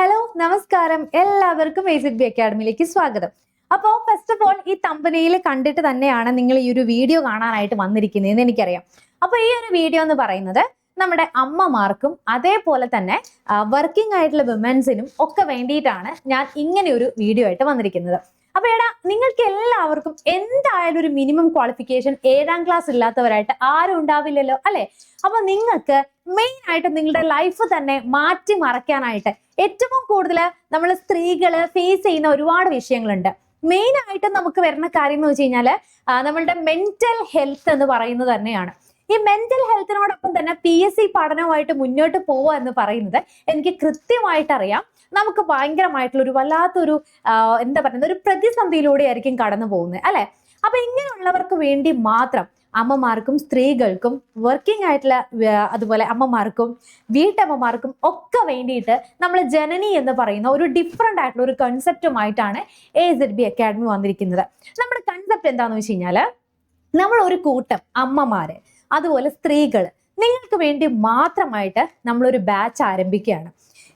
Hello നമസ്കാരം. എല്ലാവർക്കും A B അക്കാഡമിയിലേക്ക് സ്വാഗതം. അപ്പോൾ ഫസ്റ്റ് ഓഫ് ഓൾ ഈ തമ്പനയിൽ കണ്ടിട്ട് തന്നെയാണ് നിങ്ങൾ ഈ ഒരു വീഡിയോ കാണാനായിട്ട് വന്നിരിക്കുന്നത് വന്നിരിക്കുന്നതെന്ന് എനിക്കറിയാം. അപ്പോൾ ഈ ഒരു വീഡിയോ എന്ന് പറയുന്നത് നമ്മുടെ അമ്മമാർക്കും അതേപോലെ തന്നെ വർക്കിംഗ് ആയിട്ടുള്ള വിമൻസിനും ഒക്കെ വേണ്ടിയിട്ടാണ് ഞാൻ ഇങ്ങനെ ഒരു വീഡിയോ ആയിട്ട് വന്നിരിക്കുന്നത്. അപ്പൊ എടാ നിങ്ങൾക്ക് എല്ലാവർക്കും എന്തായാലും ഒരു മിനിമം ക്വാളിഫിക്കേഷൻ ഏഴാം ക്ലാസ് ഇല്ലാത്തവരായിട്ട് ആരും ഉണ്ടാവില്ലല്ലോ അല്ലെ? അപ്പൊ നിങ്ങൾക്ക് മെയിൻ ആയിട്ട് നിങ്ങളുടെ ലൈഫ് തന്നെ മാറ്റി മറയ്ക്കാനായിട്ട് ഏറ്റവും കൂടുതൽ നമ്മൾ സ്ത്രീകൾ ഫേസ് ചെയ്യുന്ന ഒരുപാട് വിഷയങ്ങളുണ്ട്. മെയിൻ ആയിട്ട് നമുക്ക് വരുന്ന കാര്യം എന്ന് വെച്ച് കഴിഞ്ഞാൽ നമ്മളുടെ മെന്റൽ ഹെൽത്ത് എന്ന് പറയുന്നത് തന്നെയാണ്. ഈ മെന്റൽ ഹെൽത്തിനോടൊപ്പം തന്നെ പി എസ് സി പഠനവുമായിട്ട് മുന്നോട്ട് പോവുക എന്ന് പറയുന്നത് എനിക്ക് കൃത്യമായിട്ട് അറിയാം നമുക്ക് ഭയങ്കരമായിട്ടുള്ള ഒരു വല്ലാത്തൊരു എന്താ പറയുന്നത് ഒരു പ്രതിസന്ധിയിലൂടെ ആയിരിക്കും കടന്നു പോകുന്നത് അല്ലെ? അപ്പൊ ഇങ്ങനെയുള്ളവർക്ക് വേണ്ടി മാത്രം അമ്മമാർക്കും സ്ത്രീകൾക്കും വർക്കിംഗ് ആയിട്ടുള്ള അതുപോലെ അമ്മമാർക്കും വീട്ടമ്മമാർക്കും ഒക്കെ വേണ്ടിയിട്ട് നമ്മൾ ജനനി എന്ന് പറയുന്ന ഒരു ഡിഫറെന്റ് ആയിട്ടുള്ള ഒരു കൺസെപ്റ്റുമായിട്ടാണ് എ സെഡ് ബി അക്കാഡമി വന്നിരിക്കുന്നത്. നമ്മുടെ കൺസെപ്റ്റ് എന്താണെന്ന് വെച്ച് കഴിഞ്ഞാൽ നമ്മൾ ഒരു കൂട്ടം അമ്മമാര് അതുപോലെ സ്ത്രീകൾ നിങ്ങൾക്ക് വേണ്ടി മാത്രമായിട്ട് നമ്മളൊരു ബാച്ച് ആരംഭിക്കുകയാണ്.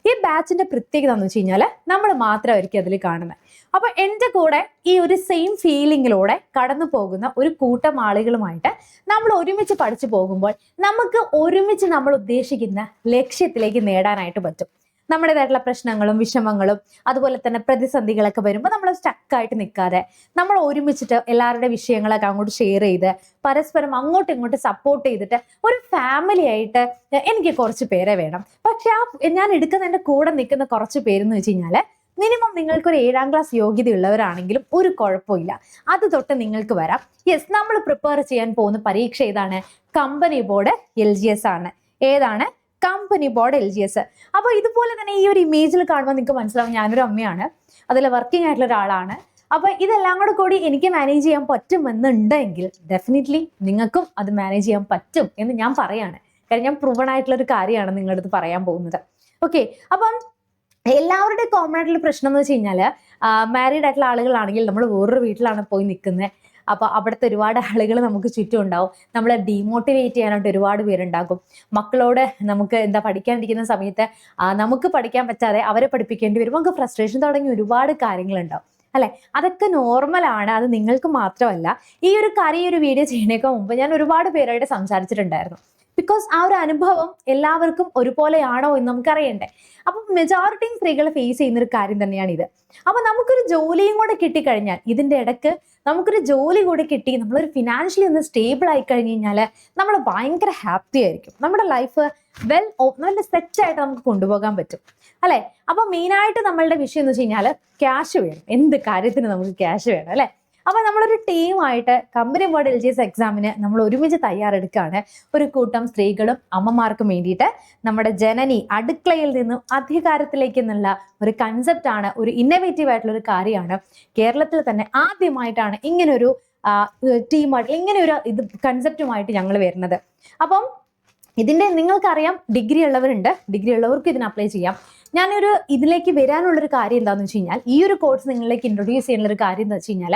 ഈ ബാച്ചിന്റെ പ്രത്യേകത എന്ന് വെച്ച് കഴിഞ്ഞാൽ നമ്മൾ മാത്രമായിരിക്കും അതിൽ കാണുന്നത് അപ്പൊ എന്റെ കൂടെ ഈ ഒരു സെയിം ഫീലിങ്ങിലൂടെ കടന്നു പോകുന്ന ഒരു കൂട്ടം ആളുകളുമായിട്ട് നമ്മൾ ഒരുമിച്ച് പഠിച്ചു പോകുമ്പോൾ നമുക്ക് ഒരുമിച്ച് നമ്മൾ ഉദ്ദേശിക്കുന്ന ലക്ഷ്യത്തിലേക്ക് നേടാനായിട്ട് പറ്റും. നമ്മുടേതായിട്ടുള്ള പ്രശ്നങ്ങളും വിഷമങ്ങളും അതുപോലെ തന്നെ പ്രതിസന്ധികളൊക്കെ വരുമ്പോൾ നമ്മൾ സ്റ്റക്കായിട്ട് നിൽക്കാതെ നമ്മൾ ഒരുമിച്ചിട്ട് എല്ലാവരുടെ വിഷയങ്ങളൊക്കെ അങ്ങോട്ട് ഷെയർ ചെയ്ത് പരസ്പരം അങ്ങോട്ടും ഇങ്ങോട്ടും സപ്പോർട്ട് ചെയ്തിട്ട് ഒരു ഫാമിലി ആയിട്ട് എനിക്ക് കുറച്ച് പേരെ വേണം. പക്ഷെ ആ ഞാൻ എടുക്കുന്ന എന്റെ കൂടെ നിൽക്കുന്ന കുറച്ച് പേരെന്ന് വെച്ച് കഴിഞ്ഞാൽ മിനിമം നിങ്ങൾക്ക് ഒരു ഏഴാം ക്ലാസ് യോഗ്യത ഉള്ളവരാണെങ്കിലും ഒരു കുഴപ്പമില്ല. അത് തൊട്ട് നിങ്ങൾക്ക് വരാം. യെസ് നമ്മൾ പ്രിപ്പയർ ചെയ്യാൻ പോകുന്ന പരീക്ഷ ഏതാണ്? Company board L G S ആണ്. ഏതാണ്? Company board L G S അപ്പോൾ ഇതുപോലെ തന്നെ ഈ ഒരു ഇമേജിൽ കാണുമ്പോൾ നിങ്ങൾക്ക് മനസ്സിലാവും ഞാനൊരു അമ്മയാണ്. അതിൽ വർക്കിംഗ് ആയിട്ടുള്ള ഒരാളാണ്. അപ്പൊ ഇതെല്ലാം കൂടെ കൂടി എനിക്ക് മാനേജ് ചെയ്യാൻ പറ്റുമെന്നുണ്ടെങ്കിൽ ഡെഫിനറ്റ്ലി നിങ്ങൾക്കും അത് മാനേജ് ചെയ്യാൻ പറ്റും എന്ന് ഞാൻ പറയാണ്. കാരണം ഞാൻ പ്രൂവൺ ആയിട്ടുള്ള ഒരു കാര്യമാണ് നിങ്ങളുടെ അടുത്ത് പറയാൻ പോകുന്നത്. ഓക്കെ അപ്പം എല്ലാവരുടെയും കോമൺ ആയിട്ടുള്ള പ്രശ്നം എന്ന് വെച്ച് കഴിഞ്ഞാൽ മാരീഡ് ആയിട്ടുള്ള ആളുകളാണെങ്കിൽ നമ്മൾ വേറൊരു വീട്ടിലാണ് പോയി നിൽക്കുന്നത് അപ്പോൾ അവിടുത്തെ ഒരുപാട് ആളുകൾ നമുക്ക് ചുറ്റും ഉണ്ടാവും. നമ്മളെ ഡീമോട്ടിവേറ്റ് ചെയ്യാനായിട്ട് ഒരുപാട് പേരുണ്ടാകും. മക്കളോട് നമുക്ക് എന്താ പഠിക്കാനിരിക്കുന്ന സമയത്ത് നമുക്ക് പഠിക്കാൻ പറ്റാതെ അവരെ പഠിപ്പിക്കേണ്ടി വരും. നമുക്ക് ഫ്രസ്ട്രേഷൻ തുടങ്ങി ഒരുപാട് കാര്യങ്ങളുണ്ടാവും. അല്ലെ? അതൊക്കെ നോർമലാണ് അത് നിങ്ങൾക്ക് മാത്രമല്ല. ഈ ഒരു കാര്യം ഈ ഒരു വീഡിയോ ചെയ്യുന്നതിനേക്കാൾ മുമ്പ് ഞാൻ ഒരുപാട് പേരായിട്ട് സംസാരിച്ചിട്ടുണ്ടായിരുന്നു. ബിക്കോസ് ആ ഒരു അനുഭവം എല്ലാവർക്കും ഒരുപോലെയാണോ എന്ന് നമുക്കറിയണ്ടേ. അപ്പം മെജോറിറ്റി സ്ത്രീകൾ ഫേസ് ചെയ്യുന്ന ഒരു കാര്യം തന്നെയാണ് ഇത് അപ്പൊ നമുക്കൊരു ജോലിയും കൂടെ കിട്ടിക്കഴിഞ്ഞാൽ ഇതിന്റെ ഇടയ്ക്ക് നമുക്കൊരു ജോലി കൂടി കിട്ടി നമ്മളൊരു ഫിനാൻഷ്യലി ഒന്ന് സ്റ്റേബിൾ ആയി കഴിഞ്ഞ് കഴിഞ്ഞാൽ നമ്മൾ ഭയങ്കര ഹാപ്പി ആയിരിക്കും. നമ്മുടെ ലൈഫ് വെൽ നല്ല സെറ്റ് ആയിട്ട് നമുക്ക് കൊണ്ടുപോകാൻ പറ്റും. അല്ലെ? അപ്പൊ മെയിനായിട്ട് നമ്മളുടെ വിഷയം എന്ന് വെച്ച് കഴിഞ്ഞാൽ ക്യാഷ് വേണം. എന്ത് കാര്യത്തിന് നമുക്ക് ക്യാഷ് വേണം അല്ലെ? അപ്പൊ നമ്മളൊരു ടീമായിട്ട് company board L G S എക്സാമിന് നമ്മൾ ഒരുമിച്ച് തയ്യാറെടുക്കുകയാണ്. ഒരു കൂട്ടം സ്ത്രീകളും അമ്മമാർക്കും വേണ്ടിയിട്ട് നമ്മുടെ ജനനി അടുക്കളയിൽ നിന്നും അധികാരത്തിലേക്ക് എന്നുള്ള ഒരു കൺസെപ്റ്റ് ആണ് ഒരു ഇന്നവേറ്റീവ് ആയിട്ടുള്ള ഒരു കാര്യമാണ്. കേരളത്തിൽ തന്നെ ആദ്യമായിട്ടാണ് ഇങ്ങനൊരു ടീമായിട്ട് ഇങ്ങനെ ഒരു ഇത് കൺസെപ്റ്റുമായിട്ട് ഞങ്ങൾ വരുന്നത്. അപ്പം ഇതിന്റെ നിങ്ങൾക്കറിയാം ഡിഗ്രി ഉള്ളവരുണ്ട്. ഡിഗ്രി ഉള്ളവർക്ക് ഇതിന് അപ്ലൈ ചെയ്യാം. ഞാനൊരു ഇതിലേക്ക് വരാനുള്ളൊരു കാര്യം എന്താണെന്ന് വെച്ച് കഴിഞ്ഞാൽ ഈ ഒരു കോഴ്സ് നിങ്ങളിലേക്ക് ഇൻട്രൊഡ്യൂസ് ചെയ്യാനുള്ള ഒരു കാര്യം എന്താ വെച്ച് കഴിഞ്ഞാൽ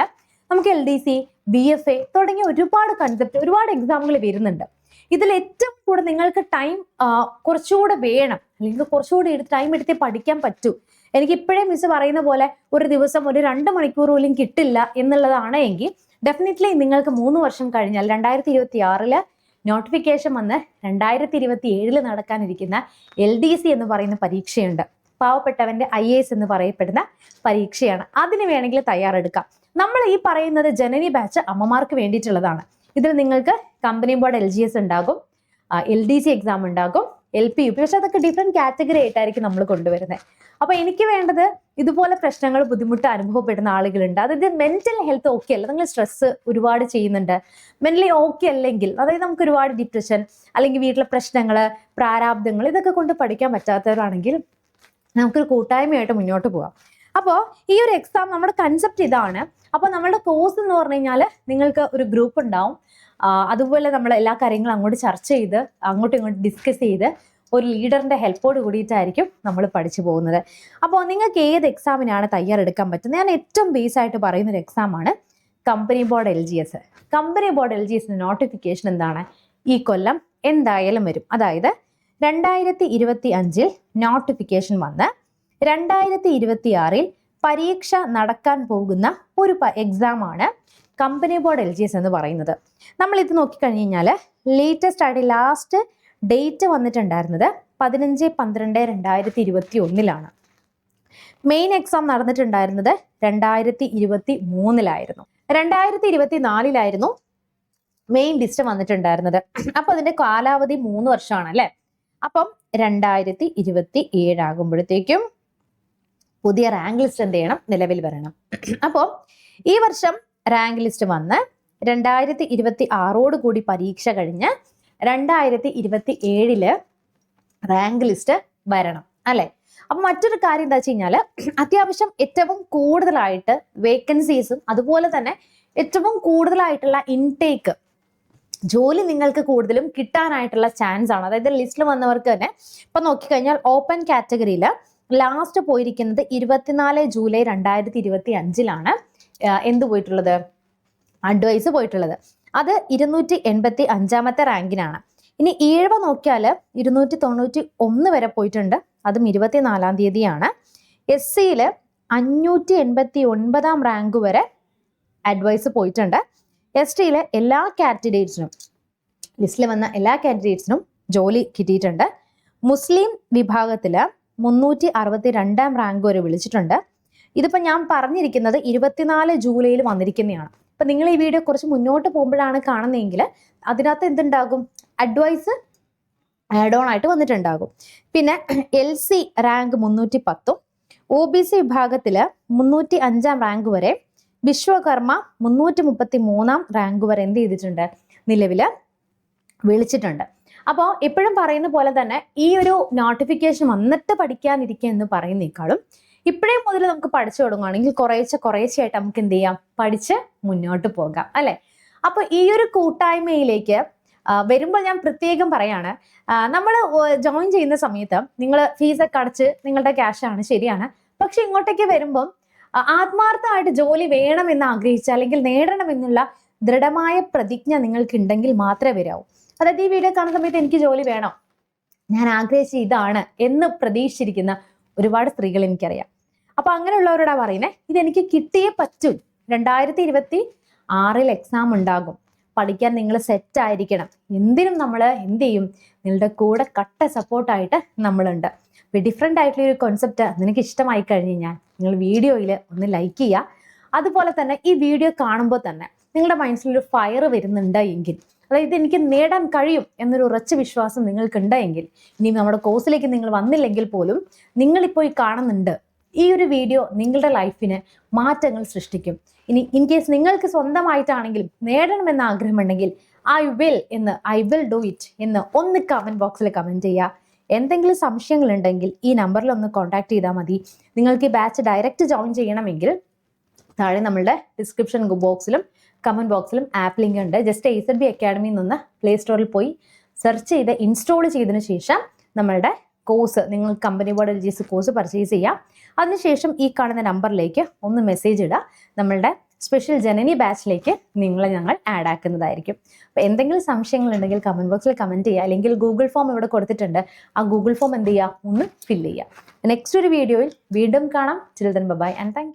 നമുക്ക് L D C B F A തുടങ്ങിയ ഒരുപാട് കൺസെപ്റ്റ് ഒരുപാട് എക്സാമുകൾ വരുന്നുണ്ട്. ഇതിൽ ഏറ്റവും കൂടുതൽ നിങ്ങൾക്ക് ടൈം കുറച്ചുകൂടെ വേണം. അല്ലെങ്കിൽ കുറച്ചുകൂടി എടുത്ത് ടൈം എടുത്തേ പഠിക്കാൻ പറ്റൂ. എനിക്ക് ഇപ്പോഴേ മിസ് പറയുന്ന പോലെ ഒരു ദിവസം ഒരു രണ്ട് മണിക്കൂർ പോലും കിട്ടില്ല എന്നുള്ളതാണ് എങ്കിൽ ഡെഫിനറ്റ്ലി നിങ്ങൾക്ക് മൂന്ന് വർഷം കഴിഞ്ഞാൽ രണ്ടായിരത്തി ഇരുപത്തി ആറിൽ നോട്ടിഫിക്കേഷൻ വന്ന് രണ്ടായിരത്തി ഇരുപത്തി ഏഴിൽ നടക്കാനിരിക്കുന്ന എൽ ഡി സി എന്ന് പറയുന്ന പരീക്ഷയുണ്ട്. പാവപ്പെട്ടവന്റെ ഐ എസ് എന്ന് പറയപ്പെടുന്ന പരീക്ഷയാണ്. അതിന് വേണമെങ്കിൽ തയ്യാറെടുക്കാം. നമ്മൾ ഈ പറയുന്നത് ജനനി ബാച്ച് അമ്മമാർക്ക് വേണ്ടിയിട്ടുള്ളതാണ്. ഇതിൽ നിങ്ങൾക്ക് company board L G S ഉണ്ടാകും എൽ ഡി സി എക്സാം ഉണ്ടാകും എൽ പി യു പി പക്ഷെ അതൊക്കെ ഡിഫറെന്റ് കാറ്റഗറി ആയിട്ടായിരിക്കും നമ്മൾ കൊണ്ടുവരുന്നത് അപ്പോൾ എനിക്ക് വേണ്ടത് ഇതുപോലെ പ്രശ്നങ്ങൾ ബുദ്ധിമുട്ട് അനുഭവപ്പെടുന്ന ആളുകളുണ്ട്. അതായത് മെന്റൽ ഹെൽത്ത് ഓക്കെ അല്ല. നിങ്ങൾ സ്ട്രെസ് ഒരുപാട് ചെയ്യുന്നുണ്ട്. മെന്റലി ഓക്കെ അല്ലെങ്കിൽ അതായത് നമുക്ക് ഒരുപാട് ഡിപ്രഷൻ അല്ലെങ്കിൽ വീട്ടിലെ പ്രശ്നങ്ങൾ പ്രാരാബ്ദങ്ങൾ ഇതൊക്കെ കൊണ്ട് പഠിക്കാൻ പറ്റാത്തവരാണെങ്കിൽ നമുക്കൊരു കൂട്ടായ്മയായിട്ട് മുന്നോട്ട് പോകാം അപ്പോൾ ഈ ഒരു എക്സാം നമ്മുടെ കൺസെപ്റ്റ് ഇതാണ്. അപ്പോൾ നമ്മളുടെ കോഴ്സ് എന്ന് പറഞ്ഞു കഴിഞ്ഞാൽ നിങ്ങൾക്ക് ഒരു ഗ്രൂപ്പ് ഉണ്ടാവും. അതുപോലെ നമ്മൾ എല്ലാ കാര്യങ്ങളും അങ്ങോട്ട് ചർച്ച ചെയ്ത് അങ്ങോട്ടും ഇങ്ങോട്ടും ഡിസ്കസ് ചെയ്ത് ഒരു ലീഡറിന്റെ ഹെൽപ്പോട് കൂടിയിട്ടായിരിക്കും നമ്മൾ പഠിച്ചു പോകുന്നത്. അപ്പോൾ നിങ്ങൾക്ക് ഏത് എക്സാമിനാണ് തയ്യാറെടുക്കാൻ പറ്റുന്നത്? ഞാൻ ഏറ്റവും ബേസ് ആയിട്ട് പറയുന്ന ഒരു എക്സാമാണ് company board L G S company board L G S notification എന്താണ്? ഈ കൊല്ലം എന്തായാലും വരും. അതായത് രണ്ടായിരത്തി ഇരുപത്തി അഞ്ചിൽ നോട്ടിഫിക്കേഷൻ വന്ന് രണ്ടായിരത്തി ഇരുപത്തി ആറിൽ പരീക്ഷ നടക്കാൻ പോകുന്ന ഒരു എക്സാമാണ് company board L G S എന്ന് പറയുന്നത്. നമ്മൾ ഇത് നോക്കിക്കഴിഞ്ഞ് കഴിഞ്ഞാൽ ലേറ്റസ്റ്റ് ആയിട്ട് ലാസ്റ്റ് ഡേറ്റ് വന്നിട്ടുണ്ടായിരുന്നത് പതിനഞ്ച് പന്ത്രണ്ട് രണ്ടായിരത്തി ഇരുപത്തി ഒന്നിലാണ്. മെയിൻ എക്സാം നടന്നിട്ടുണ്ടായിരുന്നത് രണ്ടായിരത്തി ഇരുപത്തി മൂന്നിലായിരുന്നു. രണ്ടായിരത്തി ഇരുപത്തി നാലിലായിരുന്നു മെയിൻ ലിസ്റ്റ് വന്നിട്ടുണ്ടായിരുന്നത്. അപ്പൊ അതിന്റെ കാലാവധി മൂന്ന് വർഷമാണ് അല്ലെ? അപ്പം രണ്ടായിരത്തി ഇരുപത്തി ഏഴാകുമ്പോഴത്തേക്കും പുതിയ റാങ്ക് ലിസ്റ്റ് എന്ത് ചെയ്യണം? നിലവിൽ വരണം. അപ്പോൾ ഈ വർഷം റാങ്ക് ലിസ്റ്റ് വന്ന് രണ്ടായിരത്തി ഇരുപത്തി ആറോട് കൂടി പരീക്ഷ കഴിഞ്ഞ് രണ്ടായിരത്തി ഇരുപത്തി ഏഴിൽ റാങ്ക് ലിസ്റ്റ് വരണം. അല്ലെ? അപ്പൊ മറ്റൊരു കാര്യം എന്താ വെച്ച് കഴിഞ്ഞാൽ അത്യാവശ്യം ഏറ്റവും കൂടുതലായിട്ട് വേക്കൻസീസും അതുപോലെ തന്നെ ഏറ്റവും കൂടുതലായിട്ടുള്ള ഇൻടേക്ക് ജോലി നിങ്ങൾക്ക് കൂടുതലും കിട്ടാനായിട്ടുള്ള ചാൻസ് ആണ്. അതായത് ലിസ്റ്റിൽ വന്നവർക്ക് തന്നെ ഇപ്പൊ നോക്കിക്കഴിഞ്ഞാൽ ഓപ്പൺ കാറ്റഗറിയിൽ ലാസ്റ്റ് പോയിരിക്കുന്നത് ഇരുപത്തിനാല് ജൂലൈ രണ്ടായിരത്തി ഇരുപത്തി അഞ്ചിലാണ് എന്ത് പോയിട്ടുള്ളത്? അഡ്വൈസ് പോയിട്ടുള്ളത്. അത് ഇരുന്നൂറ്റി എൺപത്തി അഞ്ചാമത്തെ റാങ്കിനാണ്. ഇനി ഈഴവ നോക്കിയാൽ ഇരുന്നൂറ്റി തൊണ്ണൂറ്റി ഒന്ന് വരെ പോയിട്ടുണ്ട്. അതും ഇരുപത്തിനാലാം തീയതിയാണ്. എസ് സിയിൽ അഞ്ഞൂറ്റി എൺപത്തി ഒൻപതാം റാങ്ക് വരെ അഡ്വൈസ് പോയിട്ടുണ്ട്. എസ് ടിയിലെ എല്ലാ കാൻഡിഡേറ്റ്സിനും ലിസ്റ്റിൽ വന്ന എല്ലാ കാൻഡിഡേറ്റ്സിനും ജോലി കിട്ടിയിട്ടുണ്ട്. മുസ്ലിം വിഭാഗത്തിൽ മുന്നൂറ്റി അറുപത്തി രണ്ടാം റാങ്ക് വരെ വിളിച്ചിട്ടുണ്ട്. ഇതിപ്പോൾ ഞാൻ പറഞ്ഞിരിക്കുന്നത് ഇരുപത്തിനാല് ജൂലൈയിൽ വന്നിരിക്കുന്നതാണ്. അപ്പം നിങ്ങൾ ഈ വീഡിയോ കുറച്ച് മുന്നോട്ട് പോകുമ്പോഴാണ് കാണുന്നതെങ്കിൽ അതിനകത്ത് എന്തുണ്ടാകും? അഡ്വൈസ് ആഡ് ഓൺ ആയിട്ട് വന്നിട്ടുണ്ടാകും. പിന്നെ എൽ സി റാങ്ക് മുന്നൂറ്റി പത്തും ഒ ബി സി വിഭാഗത്തിൽ മുന്നൂറ്റി അഞ്ചാം റാങ്ക് വരെ വിശ്വകർമ്മ മുന്നൂറ്റി മുപ്പത്തി മൂന്നാം റാങ്ക് വരെ എന്ത് ചെയ്തിട്ടുണ്ട്? നിലവിൽ വിളിച്ചിട്ടുണ്ട്. അപ്പോൾ എപ്പോഴും പറയുന്ന പോലെ തന്നെ ഈ ഒരു നോട്ടിഫിക്കേഷൻ വന്നിട്ട് പഠിക്കാനിരിക്കുക എന്ന് പറയുന്നേക്കാളും ഇപ്പോഴേ മുതൽ നമുക്ക് പഠിച്ചു തുടങ്ങുകയാണെങ്കിൽ കുറേശ്ശെ കുറേശ്ശെയായിട്ട് നമുക്ക് എന്ത് ചെയ്യാം? പഠിച്ച് മുന്നോട്ട് പോകാം. അല്ലെ? അപ്പോൾ ഈ ഒരു കൂട്ടായ്മയിലേക്ക് വരുമ്പോൾ ഞാൻ പ്രത്യേകം പറയാണ് നമ്മൾ ജോയിൻ ചെയ്യുന്ന സമയത്ത് നിങ്ങൾ ഫീസൊക്കെ അടച്ച് നിങ്ങളുടെ ക്യാഷാണ് ശരിയാണ്. പക്ഷെ ഇങ്ങോട്ടേക്ക് വരുമ്പം ആത്മാർത്ഥമായിട്ട് ജോലി വേണമെന്ന് ആഗ്രഹിച്ച അല്ലെങ്കിൽ നേടണമെന്നുള്ള ദൃഢമായ പ്രതിജ്ഞ നിങ്ങൾക്ക് ഉണ്ടെങ്കിൽ മാത്രമേ വരാവൂ. അതായത് ഈ വീഡിയോ കാണുന്ന സമയത്ത് എനിക്ക് ജോലി വേണം. ഞാൻ ആഗ്രഹിച്ച ഇതാണ് എന്ന് പ്രതീക്ഷിച്ചിരിക്കുന്ന ഒരുപാട് സ്ത്രീകൾ എനിക്കറിയാം. അപ്പൊ അങ്ങനെയുള്ളവരോടാ പറയുന്നത് ഇതെനിക്ക് കിട്ടിയേ പറ്റും. രണ്ടായിരത്തി ഇരുപത്തി ആറിൽ എക്സാം ഉണ്ടാകും. പഠിക്കാൻ നിങ്ങൾ സെറ്റ് ആയിരിക്കണം. എന്തിനും നമ്മൾ എന്ത് ചെയ്യും? നിങ്ങളുടെ കൂടെ കട്ട സപ്പോർട്ടായിട്ട് നമ്മളുണ്ട്. അപ്പോൾ ഡിഫറെന്റ് ആയിട്ടുള്ള ഒരു കോൺസെപ്റ്റ് നിനക്ക് ഇഷ്ടമായി കഴിഞ്ഞ് കഴിഞ്ഞാൽ നിങ്ങൾ വീഡിയോയിൽ ഒന്ന് ലൈക്ക് ചെയ്യുക. അതുപോലെ തന്നെ ഈ വീഡിയോ കാണുമ്പോൾ തന്നെ നിങ്ങളുടെ മനസ്സിലൊരു ഫയർ വരുന്നുണ്ട് എങ്കിൽ അതായത് എനിക്ക് നേടാൻ കഴിയും എന്നൊരു ഉറച്ച വിശ്വാസം നിങ്ങൾക്കുണ്ടെങ്കിൽ ഇനി നമ്മുടെ കോഴ്സിലേക്ക് നിങ്ങൾ വന്നില്ലെങ്കിൽ പോലും നിങ്ങളിപ്പോൾ ഈ കാണുന്നുണ്ട്. ഈ ഒരു വീഡിയോ നിങ്ങളുടെ ലൈഫിന് മാറ്റങ്ങൾ സൃഷ്ടിക്കും. ഇനി ഇൻ കേസ് നിങ്ങൾക്ക് സ്വന്തമായിട്ടാണെങ്കിലും നേടണമെന്ന് ആഗ്രഹമുണ്ടെങ്കിൽ ഐ വിൽ എന്ന് ഐ വിൽ ഡു ഇറ്റ് എന്ന് ഒന്ന് കമന്റ് ബോക്സിൽ കമന്റ് ചെയ്യുക എന്തെങ്കിലും സംശയങ്ങൾ ഉണ്ടെങ്കിൽ ഈ നമ്പറിൽ ഒന്ന് കോൺടാക്ട് ചെയ്താൽ മതി. നിങ്ങൾക്ക് ഈ ബാച്ച് ഡയറക്റ്റ് ജോയിൻ ചെയ്യണമെങ്കിൽ താഴെ നമ്മളുടെ ഡിസ്ക്രിപ്ഷൻ ബോക്സിലും കമന്റ് ബോക്സിലും ആപ്പ് ലിങ്ക് ഉണ്ട്. ജസ്റ്റ് എസ് ബി അക്കാഡമിയിൽ നിന്ന് പ്ലേ സ്റ്റോറിൽ പോയി സെർച്ച് ചെയ്ത് ഇൻസ്റ്റാൾ ചെയ്തതിനു ശേഷം നമ്മളുടെ കോഴ്സ് നിങ്ങൾ company board L course purchase ചെയ്യാം. അതിനുശേഷം ഈ കാണുന്ന നമ്പറിലേക്ക് ഒന്ന് മെസ്സേജ് ഇടുക. നമ്മളുടെ സ്പെഷ്യൽ ജനനി ബാച്ചിലേക്ക് നിങ്ങളെ ഞങ്ങൾ ആഡ് ആക്കുന്നതായിരിക്കും. അപ്പോൾ എന്തെങ്കിലും സംശയങ്ങൾ ഉണ്ടെങ്കിൽ കമന്റ് ബോക്സിൽ കമന്റ് ചെയ്യുക. അല്ലെങ്കിൽ ഗൂഗിൾ ഫോം ഇവിടെ കൊടുത്തിട്ടുണ്ട്. ആ ഗൂഗിൾ ഫോം എന്ത് ചെയ്യുക? ഒന്ന് ഫില്ല് ചെയ്യുക. നെക്സ്റ്റ് ഒരു വീഡിയോയിൽ വീണ്ടും കാണാം. Children bye-bye and thank